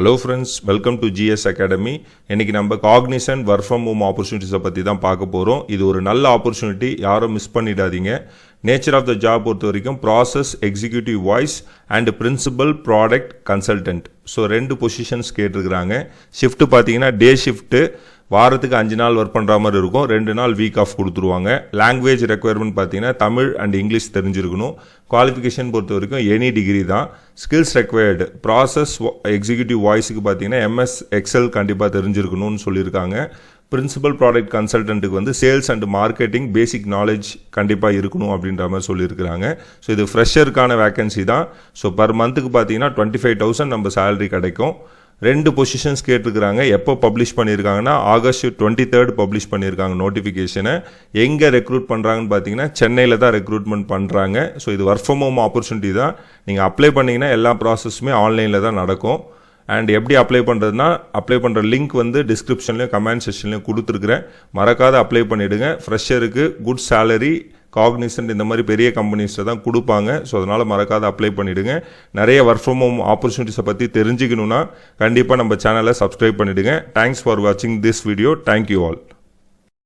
Hello friends welcome to GS academy இன்றைக்கி நம்ம Cognizant work from home ஆப்பர்ச்சுனிட்டிஸை பற்றி தான் பார்க்க போகிறோம் இது ஒரு நல்ல ஆப்பர்ச்சுனிட்டி யாரும் மிஸ் பண்ணிடாதீங்க. நேச்சர் ஆஃப் த ஜாப் பொறுத்த வரைக்கும் process executive voice and principal product consultant so ரெண்டு பொசிஷன்ஸ் கேட்டிருக்கிறாங்க. ஷிஃப்ட் பார்த்தீங்கன்னா டே ஷிஃப்ட்டு வாரத்துக்கு அஞ்சு நாள் ஒர்க் பண்ணுற மாதிரி இருக்கும். ரெண்டு நாள் வீக் ஆஃப் கொடுத்துருவாங்க. லாங்குவேஜ் ரெக்குயர்மெண்ட் பார்த்தீங்கன்னா தமிழ் அண்ட் இங்கிலீஷ் தெரிஞ்சிருக்கணும். குவாலிஃபிகேஷன் பொறுத்த வரைக்கும் எனி டிகிரி தான். ஸ்கில்ஸ் ரெக்வயர்டு ப்ராசஸ் எக்ஸிக்யூட்டிவ் வாய்ஸுக்கு பார்த்தீங்கன்னா எம்எஸ் எக்ஸல் கண்டிப்பாக தெரிஞ்சிருக்கணும்னு சொல்லியிருக்காங்க. பிரின்சிபல் ப்ராடக்ட் கன்சல்டண்ட்டுக்கு வந்து sales and marketing basic knowledge கண்டிப்பாக இருக்கணும் அப்படின்ற மாதிரி சொல்லியிருக்கிறாங்க. ஸோ இது ஃப்ரெஷருக்கான வேக்கன்சி தான். ஸோ பர் மந்த்துக்கு பார்த்தீங்கன்னா டுவெண்ட்டி ஃபைவ் தௌசண்ட் நம்ம சேலரி கிடைக்கும். ரெண்டு பொசிஷன்ஸ் கேட்டிருக்கிறாங்க. எப்போ பப்ளிஷ் பண்ணியிருக்காங்கன்னா ஆகஸ்ட் டுவெண்ட்டி தேர்ட் பப்ளிஷ் பண்ணியிருக்காங்க நோட்டிஃபிகேஷனை எங்கே ரெக்ரூட் பண்ணுறாங்கன்னு பார்த்தீங்கன்னா சென்னையில் தான் ரெக்ரூட்மெண்ட் பண்ணுறாங்க ஸோ இது ஒர்க் ஃப்ரம் ஹோம் ஆப்பர்ச்சுனிட்டி தான். நீங்கள் அப்ளை பண்ணிங்கன்னா எல்லா ப்ராசஸுமே ஆன்லைனில் தான் நடக்கும். அண்ட் எப்படி அப்ளை பண்ணுறதுனா அப்ளை பண்ணுற லிங்க் வந்து டிஸ்கிரிப்ஷன்லேயும் கமெண்ட் செக்ஷன்லேயும் கொடுத்துருக்குறேன். மறக்காத அப்ளை பண்ணிவிடுங்க ஃப்ரெஷருக்கு குட் சேலரி காக்னிசன்ட் இந்த மாதிரி பெரிய கம்பெனிஸில் தான் கொடுப்பாங்க. ஸோ அதனால் மறக்காத அப்ளை பண்ணிவிடுங்க நிறைய ஒர்க் ஃப்ரம் ஹோம் ஆப்பர்ச்சுனிட்டிஸை பற்றி தெரிஞ்சுக்கணுன்னா கண்டிப்பாக நம்ம சேனலை சப்ஸ்கிரைப் பண்ணிவிடுங்க தேங்க்ஸ் ஃபார் வாட்சிங் this video thank you all